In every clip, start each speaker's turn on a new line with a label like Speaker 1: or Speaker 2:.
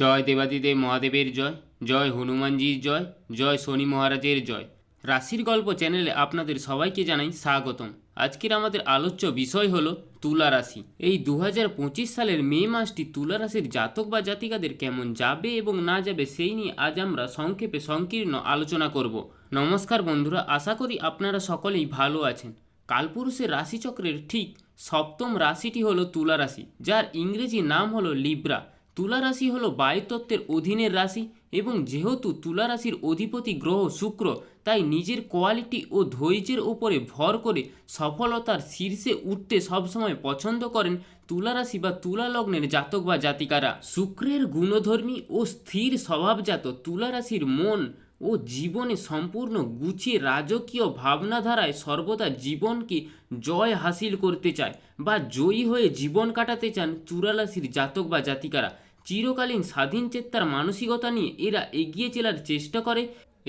Speaker 1: জয় দেবাদিদেব মহাদেবের জয় জয় হনুমানজির জয় জয় শনি মহারাজের জয়। রাশির গল্প চ্যানেলে আপনাদের সবাইকে জানাই স্বাগতম। আজকের আমাদের আলোচ্য বিষয় হলো তুলা রাশি। এই দু হাজার পঁচিশ সালের মে মাসটি তুলা রাশির জাতক বা জাতিকাদের কেমন যাবে এবং না যাবে সেই নিয়ে আজ আমরা সংক্ষেপে সংকীর্ণ আলোচনা করব। নমস্কার বন্ধুরা, আশা করি আপনারা সকলেই ভালো আছেন। কালপুরুষের রাশিচক্রের ঠিক সপ্তম রাশিটি হলো তুলা রাশি, যার ইংরেজি নাম হলো লিব্রা। তুলা রাশি হলো বায়ুতত্ত্বের অধীনের রাশি এবং যেহেতু তুলা রাশির অধিপতি গ্রহ শুক্র, তাই নিজের কোয়ালিটি ও ধৈর্যের ওপরে ভর করে সফলতার শীর্ষে উঠতে সবসময় পছন্দ করেন তুলা রাশি বা তুলা লগ্নের জাতক বা জাতিকারা। শুক্রের গুণধর্মী ও স্থির স্বভাবজাত তুলা রাশির মন ও জীবনে সম্পূর্ণ গুছিয়ে রাজকীয় ভাবনাধারায় সর্বদা জীবনকে জয় হাসিল করতে চায় বা জয়ী হয়ে জীবন কাটাতে চান তুলারাশির জাতক বা জাতিকারা। চিরকালীন স্বাধীন চেত্তার মানসিকতা নিয়ে এরা এগিয়ে চলার চেষ্টা করে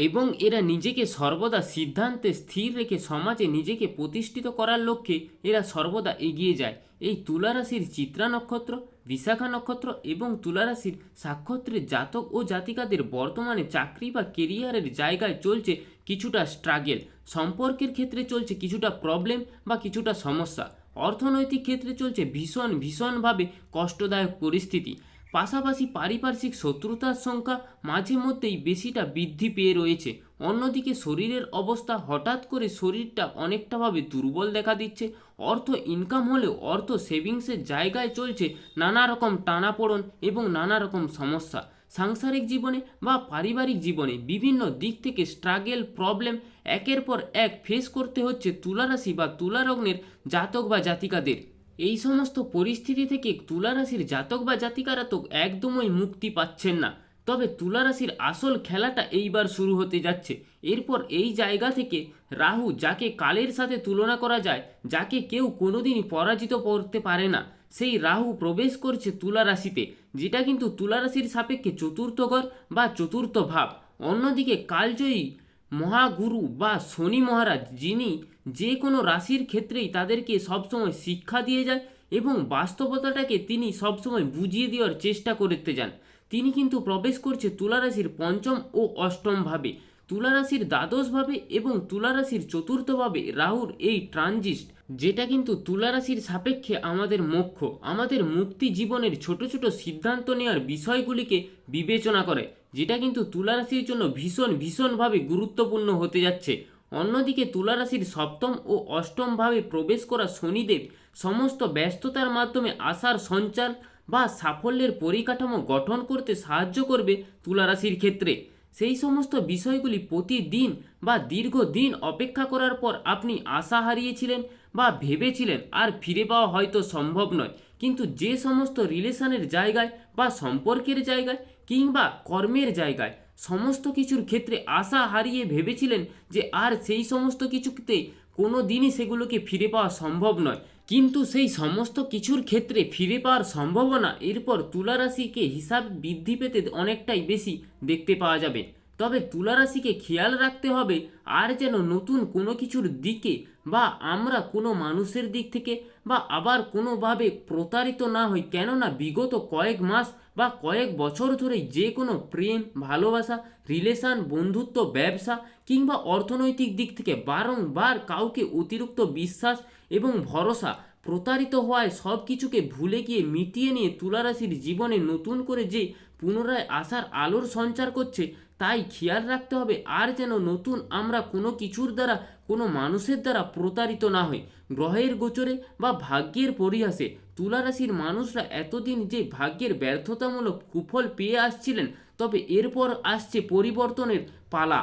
Speaker 1: এবং এরা নিজেকে সর্বদা সিদ্ধান্তে স্থির রেখে সমাজে নিজেকে প্রতিষ্ঠিত করার লক্ষ্যে এরা সর্বদা এগিয়ে যায়। এই তুলারাশির চিত্রা নক্ষত্র, বিশাখা নক্ষত্র এবং তুলা রাশির সাক্ষত্রের জাতক ও জাতিকাদের বর্তমানে চাকরি বা কেরিয়ারের জায়গায় চলছে কিছুটা স্ট্রাগেল। সম্পর্কের ক্ষেত্রে চলছে কিছুটা প্রবলেম বা কিছুটা সমস্যা। অর্থনৈতিক ক্ষেত্রে চলছে ভীষণ ভীষণভাবে কষ্টদায়ক পরিস্থিতি। পাশাপাশি পারিপার্শ্বিক শত্রুতার সংখ্যা মাঝে মধ্যেই বেশিটা বৃদ্ধি পেয়ে রয়েছে। অন্যদিকে শরীরের অবস্থা হঠাৎ করে শরীরটা অনেকটাভাবে দুর্বল দেখা দিচ্ছে। অর্থ ইনকাম হলেও অর্থ সেভিংসের জায়গায় চলছে নানা রকম টানাপোড়ন এবং নানা রকম সমস্যা। সাংসারিক জীবনে বা পারিবারিক জীবনে বিভিন্ন দিক থেকে স্ট্রাগেল প্রবলেম একের পর এক ফেস করতে হচ্ছে তুলারাশি বা তুলারগ্নের জাতক বা জাতিকাদের। এই সমস্ত পরিস্থিতি থেকে তুলা রাশির জাতক বা জাতিকারা তো একদমই মুক্তি পাচ্ছেন না। তবে তুলা রাশির আসল খেলাটা এইবার শুরু হতে যাচ্ছে। এরপর এই জায়গা থেকে রাহু যাকে কালের সাথে তুলনা করা যায়, যাকে কেউ কোনোদিনই পরাজিত করতে পারে না, সেই রাহু প্রবেশ করছে তুলা রাশিতে যেটা কিন্তু তুলা রাশির সাপেক্ষে চতুর্থ ঘর বা চতুর্থ ভাব। অন্যদিকে কালজয়ী মহাগুরু বা শনি মহারাজ, যিনি যে কোনো রাশির ক্ষেত্রেই তাদেরকে সবসময় শিক্ষা দিয়ে যায় এবং বাস্তবতাটাকে তিনি সবসময় বুঝিয়ে দেওয়ার চেষ্টা করতে যান। তিনি কিন্তু প্রবেশ করছে তুলা রাশির পঞ্চম ও অষ্টম ভাবে। তুলা রাশির দ্বাদশ ভাবে এবং তুলা রাশির চতুর্থ ভাবে রাহুর এই ট্রানজিস্ট, যেটা কিন্তু তুলা রাশির সাপেক্ষে আমাদের মোক্ষ, আমাদের মুক্তি জীবনের ছোট ছোট সিদ্ধান্ত নেওয়ার বিষয়গুলিকে বিবেচনা করে, যেটা কিন্তু তুলা রাশির জন্য ভীষণ ভীষণভাবে গুরুত্বপূর্ণ হতে যাচ্ছে। অন্যদিকে তুলা রাশির সপ্তম ও অষ্টম ভাবে প্রবেশ করা শনিদেব সমস্ত ব্যস্ততার মাধ্যমে আশার সঞ্চার বা সাফল্যের পরিকাঠামো গঠন করতে সাহায্য করবে তুলা রাশির ক্ষেত্রে। সেই সমস্ত বিষয়গুলি প্রতিদিন বা দীর্ঘদিন অপেক্ষা করার পর আপনি আশা হারিয়েছিলেন বা ভেবেছিলেন আর ফিরে পাওয়া হয়তো সম্ভব নয়। কিন্তু যে সমস্ত রিলেশনের জায়গায় বা সম্পর্কের জায়গায় কিংবা কর্মের জায়গায় সমস্ত কিছুর ক্ষেত্রে আশা হারিয়ে ভেবেছিলেন যে আর সেই সমস্ত কিছুতে কোনো দিনই সেগুলোকে ফিরে পাওয়া সম্ভব নয়। কিন্তু সেই সমস্ত কিছুর ক্ষেত্রে ফিরে পাওয়ার সম্ভাবনা এরপর তুলারাশিকে হিসাব বৃদ্ধি পেতে অনেকটাই বেশি দেখতে পাওয়া যাবে। তবে তুলারাশিকে খেয়াল রাখতে হবে আর যেন নতুন কোনো কিছুর দিকে বা আমরা কোনো মানুষের দিক থেকে বা আবার কোনোভাবে প্রতারিত না হই। কেননা বিগত কয়েক মাস বা কয়েক বছর ধরে যে কোনো প্রেম, ভালোবাসা, রিলেশন, বন্ধুত্ব, ব্যবসা কিংবা অর্থনৈতিক দিক থেকে বারংবার কাউকে অতিরিক্ত বিশ্বাস এবং ভরসা প্রতারিত হওয়ায় সব কিছুকে ভুলে গিয়ে মিটিয়ে নিয়ে তুলারাশির জীবনে নতুন করে যে পুনরায় আসার আলোর সঞ্চার করছে তাই খেয়াল রাখতে হবে আর যেন নতুন আমরা কোনো কিছুর দ্বারা, কোনো মানুষের দ্বারা প্রতারিত না হই। গ্রহের গোচরে বা ভাগ্যের পরিহাসে তুলা রাশির মানুষরা এতদিন যে ভাগ্যের ব্যর্থতামূলক কুফল পেয়ে আসছিলেন, তবে এরপর আসছে পরিবর্তনের পালা।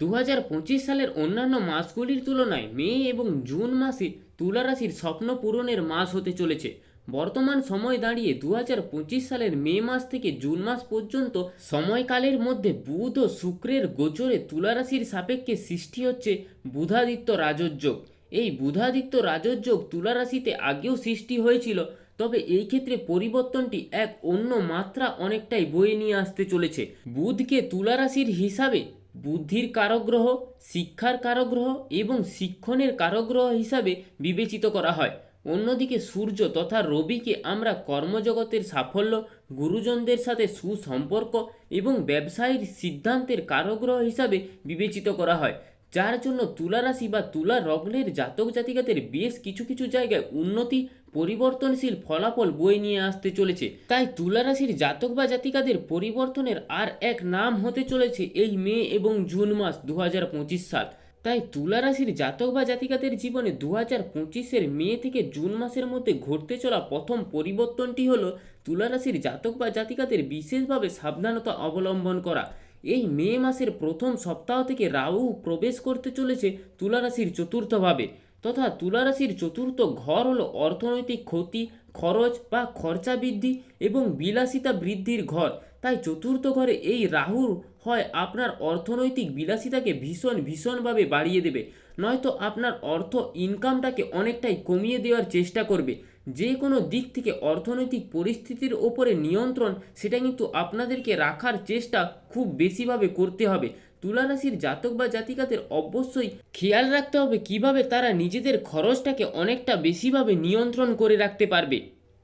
Speaker 1: দু হাজার পঁচিশ সালের অন্যান্য মাসগুলির তুলনায় মে এবং জুন মাসে তুলা রাশির স্বপ্ন পূরণের মাস হতে চলেছে। বর্তমান সময় দাঁড়িয়ে দু হাজার পঁচিশ সালের মে মাস থেকে জুন মাস পর্যন্ত সময়কালের মধ্যে বুধ ও শুক্রের গোচরে তুলা রাশির সাপেক্ষে সৃষ্টি হচ্ছে বুধাদিত্য রাজযোগ এই বুধাদিত্য রাজযোগ তুলা রাশিতে আগেও সৃষ্টি হয়েছিল, তবে এই ক্ষেত্রে পরিবর্তনটি এক অন্য মাত্রা অনেকটাই বয়ে নিয়ে আসতে চলেছে। বুধকে তুলারাশির হিসাবে বুদ্ধির কারগ্রহ, শিক্ষার কারগ্রহ এবং শিক্ষণের কারগ্রহ হিসাবে বিবেচিত করা হয়। অন্যদিকে সূর্য তথা রবিকে আমরা কর্মজগতের সাফল্য, গুরুজনদের সাথে সুসম্পর্ক এবং ব্যবসায়ীর সিদ্ধান্তের কারগ্রহ হিসাবে বিবেচিত করা হয়, যার জন্য তুলা রাশি বা তুলা রগ্নের জাতক জাতিকাদের বেশ কিছু কিছু জায়গায় উন্নতি, পরিবর্তনশীল ফলাফল বই নিয়ে আসতে চলেছে। তাই তুলা রাশির জাতক বা জাতিকাদের পরিবর্তনের আর এক নাম হতে চলেছে এই মে এবং জুন মাস দু হাজার পঁচিশ সাল। তাই তুলা রাশির জাতক বা জাতিকাদের জীবনে দু হাজার পঁচিশের মে থেকে জুন মাসের মধ্যে ঘটতে চলা প্রথম পরিবর্তনটি হলো তুলা রাশির জাতক বা জাতিকাদের বিশেষভাবে সাবধানতা অবলম্বন করা। এই মে মাসের প্রথম সপ্তাহ থেকে রাহু প্রবেশ করতে চলেছে তুলা রাশির চতুর্থভাবে। তথা তুলা রাশির চতুর্থ ঘর হলো অর্থনৈতিক ক্ষতি, খরচ বা খরচা বৃদ্ধি এবং বিলাসিতা বৃদ্ধির ঘর। তাই চতুর্থ ঘরে এই রাহুর হয় আপনার অর্থনৈতিক বিলাসিতাকে ভীষণ ভীষণভাবে বাড়িয়ে দেবে। নয়তো আপনার অর্থ ইনকামটাকে অনেকটাই কমিয়ে দেওয়ার চেষ্টা করবে। যে কোনো দিক থেকে অর্থনৈতিক পরিস্থিতির ওপরে নিয়ন্ত্রণ, সেটা কিন্তু আপনাদেরকে রাখার চেষ্টা খুব বেশিভাবে করতে হবে। তুলা রাশির জাতক বা জাতিকাদের অবশ্যই খেয়াল রাখতে হবে কীভাবে তারা নিজেদের খরচটাকে অনেকটা বেশিভাবে নিয়ন্ত্রণ করে রাখতে পারবে।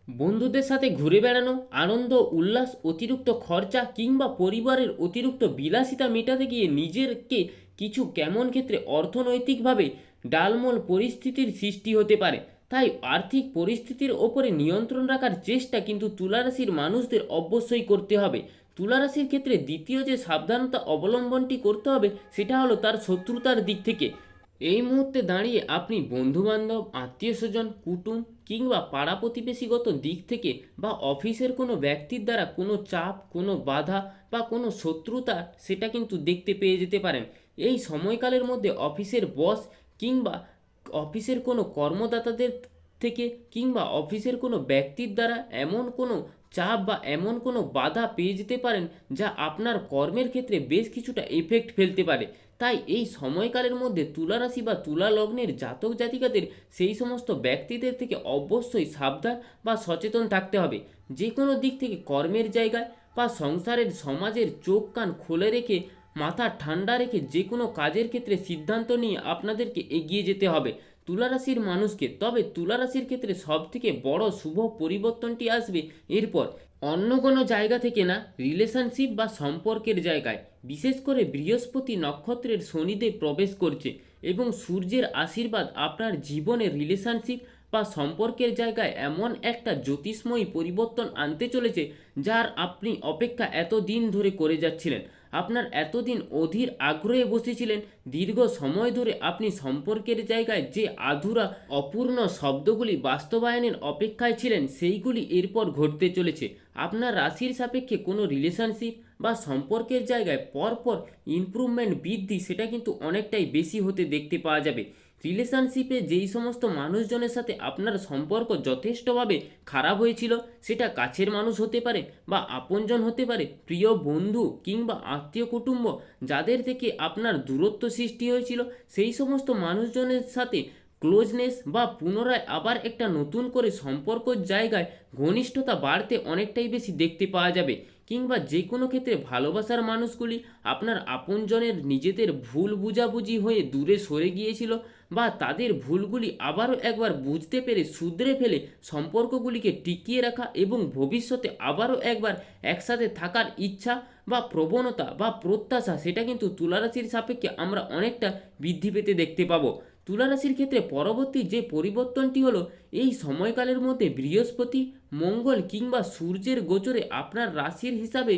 Speaker 1: বন্ধুদের সাথে ঘুরে বেড়ানো, আনন্দ, উল্লাস, অতিরিক্ত খরচা কিংবা পরিবারের অতিরিক্ত বিলাসিতা মেটাতে গিয়ে নিজেরকে কিছু কেমন ক্ষেত্রে অর্থনৈতিকভাবে ডালমোল পরিস্থিতির সৃষ্টি হতে পারে। তাই আর্থিক পরিস্থিতির ওপরে নিয়ন্ত্রণ রাখার চেষ্টা কিন্তু তুলারাশির মানুষদের অবশ্যই করতে হবে। তুলারাশির ক্ষেত্রে দ্বিতীয় যে সাবধানতা অবলম্বনটি করতে হবে, সেটা হলো তার শত্রুতার দিক থেকে। এই মুহূর্তে দাঁড়িয়ে আপনি বন্ধুবান্ধব আত্মীয় স্বজন কুটুম কিংবা পাড়া প্রতিবেশীগত দিক থেকে বা অফিসের কোনো ব্যক্তির দ্বারা কোনো চাপ, কোনো বাধা বা কোনো শত্রুতা, সেটা কিন্তু দেখতে পেয়ে যেতে পারেন। এই সময়কালের মধ্যে অফিসের বস কিংবা অফিসের কোনো কর্মদাতাদের থেকে কিংবা অফিসের কোনো ব্যক্তির দ্বারা এমন কোনো চাপ বা এমন কোনো বাধা পেয়ে যেতে পারেন, যা আপনার কর্মের ক্ষেত্রে বেশ কিছুটা এফেক্ট ফেলতে পারে। তাই এই সময়কালের মধ্যে তুলা রাশি বা তুলা লগ্নের জাতক জাতিকাদের সেই সমস্ত ব্যক্তিদের থেকে অবশ্যই সাবধান বা সচেতন থাকতে হবে। যে কোনো দিক থেকে কর্মের জায়গায় বা সংসারের সমাজের চোখ কান খুলে রেখে, মাথা ঠান্ডা রেখে যে কোনো কাজের ক্ষেত্রে সিদ্ধান্ত নিয়ে আপনাদেরকে এগিয়ে যেতে হবে। তুলারাশির মানুষকে, তবে তুলারাশির ক্ষেত্রে সবথেকে বড় শুভ পরিবর্তনটি আসবে এরপর। অন্য কোনো জায়গা থেকে না রিলেশনশিপ বা সম্পর্কের জায়গায়, বিশেষ করে বৃহস্পতি নক্ষত্রের শনিতে প্রবেশ করছে এবং সূর্যের আশীর্বাদ আপনার জীবনে রিলেশনশিপ বা সম্পর্কের জায়গায় এমন একটা জ্যোতিষ্ময়ী পরিবর্তন আনতে চলেছে, যার আপনি অপেক্ষা এত দিন ধরে করে যাচ্ছিলেন। আপনার এতদিন অধীর আগ্রহে বসেছিলেন, দীর্ঘ সময় ধরে আপনি সম্পর্কের জায়গায় যে আধুরা, অপূর্ণ শব্দগুলি বাস্তবায়নের অপেক্ষায় ছিলেন, সেইগুলি এরপর ঘটতে চলেছে। আপনার রাশির সাপেক্ষে কোনো রিলেশনশিপ বা সম্পর্কের জায়গায় পরপর ইমপ্রুভমেন্ট বৃদ্ধি, সেটা কিন্তু অনেকটাই বেশি হতে দেখতে পাওয়া যাবে। রিলেশনশিপে যেই সমস্ত মানুষজনের সাথে আপনার সম্পর্ক যথেষ্টভাবে খারাপ হয়েছিল, সেটা কাছের মানুষ হতে পারে বা আপনজন হতে পারে, প্রিয় বন্ধু কিংবা আত্মীয় কুটুম্ব, যাদের থেকে আপনার দূরত্ব সৃষ্টি হয়েছিল, সেই সমস্ত মানুষজনের সাথে ক্লোজনেস বা পুনরায় আবার একটা নতুন করে সম্পর্কর জায়গায় ঘনিষ্ঠতা বাড়তে অনেকটাই বেশি দেখতে পাওয়া যাবে। কিংবা যে কোনো ক্ষেত্রে ভালোবাসার মানুষগুলি আপনার আপনজনের নিজেদের ভুল বুঝাবুঝি হয়ে দূরে সরে গিয়েছিল বা তাদের ভুলগুলি আবারও একবার বুঝতে পেরে শুধরে ফেলে সম্পর্কগুলিকে টিকিয়ে রাখা এবং ভবিষ্যতে আবারও একবার একসাথে থাকার ইচ্ছা বা প্রবণতা বা প্রত্যাশা, সেটা কিন্তু তুলারাশির সাপেক্ষে আমরা অনেকটা বৃদ্ধি পেতে দেখতে পাবো। তুলারাশির ক্ষেত্রে পরবর্তী যে পরিবর্তনটি হলো, এই সময়কালের মধ্যে বৃহস্পতি, মঙ্গল কিংবা সূর্যের গোচরে আপনার রাশির হিসাবে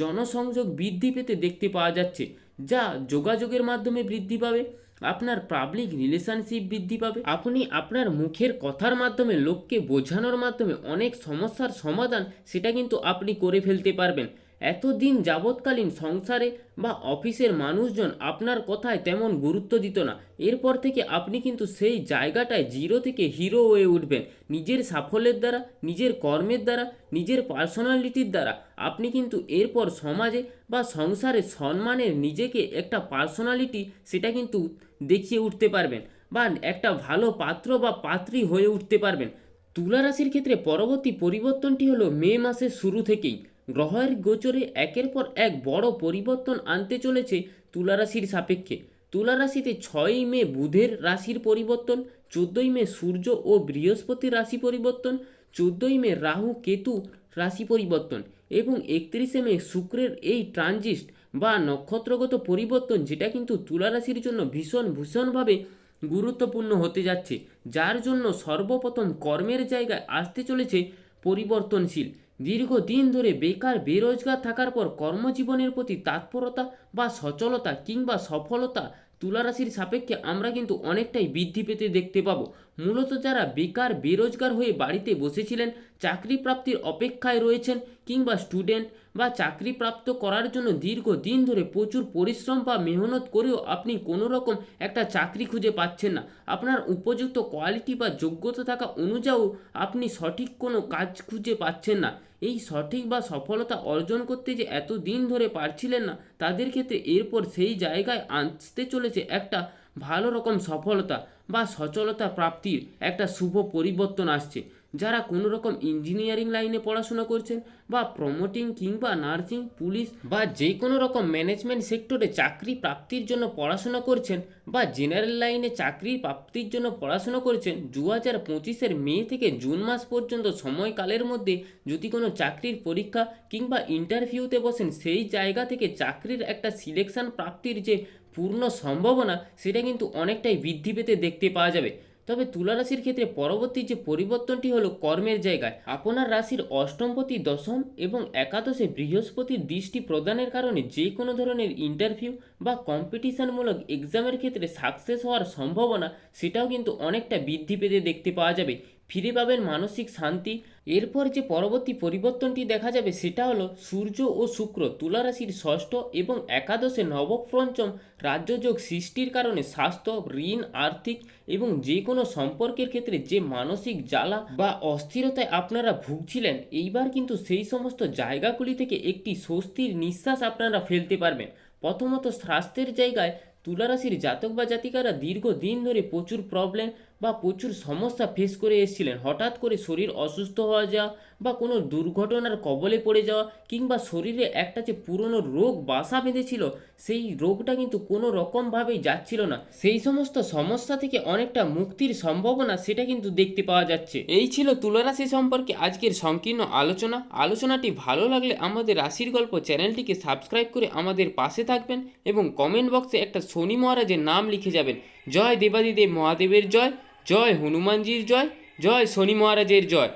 Speaker 1: জনসংযোগ বৃদ্ধি পেতে দেখতে পাওয়া যাচ্ছে, যা যোগাযোগের মাধ্যমে বৃদ্ধি পাবে। আপনার পাবলিক রিলেশনশিপ বৃদ্ধি পাবে। আপনি আপনার মুখের কথার মাধ্যমে, লোককে বোঝানোর মাধ্যমে অনেক সমস্যার সমাধান সেটা কিন্তু আপনি করে ফেলতে পারবেন। এতদিন যাবৎকালীন সংসারে বা অফিসের মানুষজন আপনার কথায় তেমন গুরুত্ব দিত না। এরপর থেকে আপনি কিন্তু সেই জায়গাটায় জিরো থেকে হিরো হয়ে উঠবেন। নিজের সাফল্যের দ্বারা, নিজের কর্মের দ্বারা, নিজের পার্সোনালিটির দ্বারা আপনি কিন্তু এরপর সমাজে বা সংসারে সম্মানের নিজেকে একটা পার্সোনালিটি সেটা কিন্তু দেখিয়ে উঠতে পারবেন বা একটা ভালো পাত্র বা পাত্রী হয়ে উঠতে পারবেন। তুলা রাশির ক্ষেত্রে পরবর্তী পরিবর্তনটি হলো মে মাসের শুরু থেকেই। গ্রহের গোচরে একের পর এক বড় পরিবর্তন আনতে চলেছে তুলা রাশির সাপেক্ষে। তুলা রাশিতে ছয়ই মে বুধের রাশির পরিবর্তন, চোদ্দোই মে সূর্য ও বৃহস্পতির রাশি পরিবর্তন, চোদ্দোই মে রাহু কেতু রাশি পরিবর্তন এবং একত্রিশে মে শুক্রের এই ট্রানজিস্ট বা নক্ষত্রগত পরিবর্তন যেটা কিন্তু তুলা রাশির জন্য ভীষণ ভীষণভাবে গুরুত্বপূর্ণ হতে যাচ্ছে, যার জন্য সর্বপ্রথম কর্মের জায়গায় আসতে চলেছে পরিবর্তনশীল। দীর্ঘদিন ধরে বেকার বেরোজগার থাকার পর কর্মজীবনের প্রতি তৎপরতা বা সচলতা কিংবা সফলতা তুলারাশির সাপেক্ষে আমরা কিন্তু অনেকটাই বৃদ্ধি পেতে দেখতে পাবো। মূলত যারা বেকার, বেরোজগার হয়ে বাড়িতে বসেছিলেন চাকরি প্রাপ্তির অপেক্ষায় রয়েছেন কিংবা স্টুডেন্ট বা চাকরি প্রাপ্ত করার জন্য দীর্ঘদিন ধরে প্রচুর পরিশ্রম বা মেহনত করেও আপনি কোনো রকম একটা চাকরি খুঁজে পাচ্ছেন না। আপনার উপযুক্ত কোয়ালিটি বা যোগ্যতা থাকা অনুযায়ী আপনি সঠিক কোনো কাজ খুঁজে পাচ্ছেন না। এই সঠিক বা সফলতা অর্জন করতে যে এত দিন ধরে পারছিলেন না, তাদের ক্ষেত্রে এরপর সেই জায়গায় আসতে চলেছে একটা ভালো রকম সফলতা বা সচলতা প্রাপ্তির একটা শুভ পরিবর্তন আসছে। যারা কোনো রকম ইঞ্জিনিয়ারিং লাইনে পড়াশোনা করছেন বা প্রমোটিং কিংবা নার্সিং পুলিশ বা যে কোনো রকম ম্যানেজমেন্ট সেক্টরে চাকরি প্রাপ্তির জন্য পড়াশোনা করছেন বা জেনারেল লাইনে চাকরি প্রাপ্তির জন্য পড়াশোনা করছেন দু হাজার পঁচিশের মে থেকে জুন মাস পর্যন্ত সময়কালের মধ্যে যদি কোনো চাকরির পরীক্ষা কিংবা ইন্টারভিউতে বসেন, সেই জায়গা থেকে চাকরির একটা সিলেকশন প্রাপ্তির যে পূর্ণ সম্ভাবনা, সেটা কিন্তু অনেকটাই বৃদ্ধি পেতে দেখতে পাওয়া যাবে। তবে তুলা রাশির ক্ষেত্রে পরবর্তী যে পরিবর্তনটি হলো কর্মের জায়গায়, আপনার রাশির অষ্টমপতি, দশম এবং একাদশে বৃহস্পতির দৃষ্টি প্রদানের কারণে যে কোনো ধরনের ইন্টারভিউ বা কম্পিটিশনমূলক এক্সামের ক্ষেত্রে সাকসেস হওয়ার সম্ভাবনা, সেটাও কিন্তু অনেকটা বৃদ্ধি পেতে দেখতে পাওয়া যাবে। ফিরে পাবেন মানসিক শান্তি। এরপর যে পরবর্তী পরিবর্তনটি দেখা যাবে সেটা হলো সূর্য ও শুক্র তুলা রাশির ষষ্ঠ এবং একাদশে নবপঞ্চম রাজ্যযোগ সৃষ্টির কারণে স্বাস্থ্য, ঋণ, আর্থিক এবং যে কোনো সম্পর্কের ক্ষেত্রে যে মানসিক জ্বালা বা অস্থিরতায় আপনারা ভুগছিলেন, এইবার কিন্তু সেই সমস্ত জায়গাগুলি থেকে একটি স্বস্তির নিঃশ্বাস আপনারা ফেলতে পারবেন। প্রথমত স্বাস্থ্যের জায়গায় তুলারাশির জাতক বা জাতিকারা দীর্ঘদিন ধরে প্রচুর প্রবলেম বা প্রচুর সমস্যা ফেস করে এসেছিলেন। হঠাৎ করে শরীর অসুস্থ হওয়া যাওয়া বা কোনো দুর্ঘটনার কবলে পড়ে যাওয়া কিংবা শরীরে একটা যে পুরনো রোগ বাসা বেঁধেছিল, সেই রোগটা কিন্তু কোনো রকমভাবেই যাচ্ছিল না। সেই সমস্ত সমস্যা থেকে অনেকটা মুক্তির সম্ভাবনা সেটা কিন্তু দেখতে পাওয়া যাচ্ছে। এই ছিল তুলারাশি সম্পর্কে আজকের সংকীর্ণ আলোচনা। আলোচনাটি ভালো লাগলে আমাদের রাশির গল্প চ্যানেলটিকে সাবস্ক্রাইব করে আমাদের পাশে থাকবেন এবং কমেন্ট বক্সে একটা শনি মহারাজের নাম লিখে যাবেন। জয় দেবাদিদেব মহাদেবের জয়। জয় হনুমানজির জয় জয় শনি মহারাজের জয়।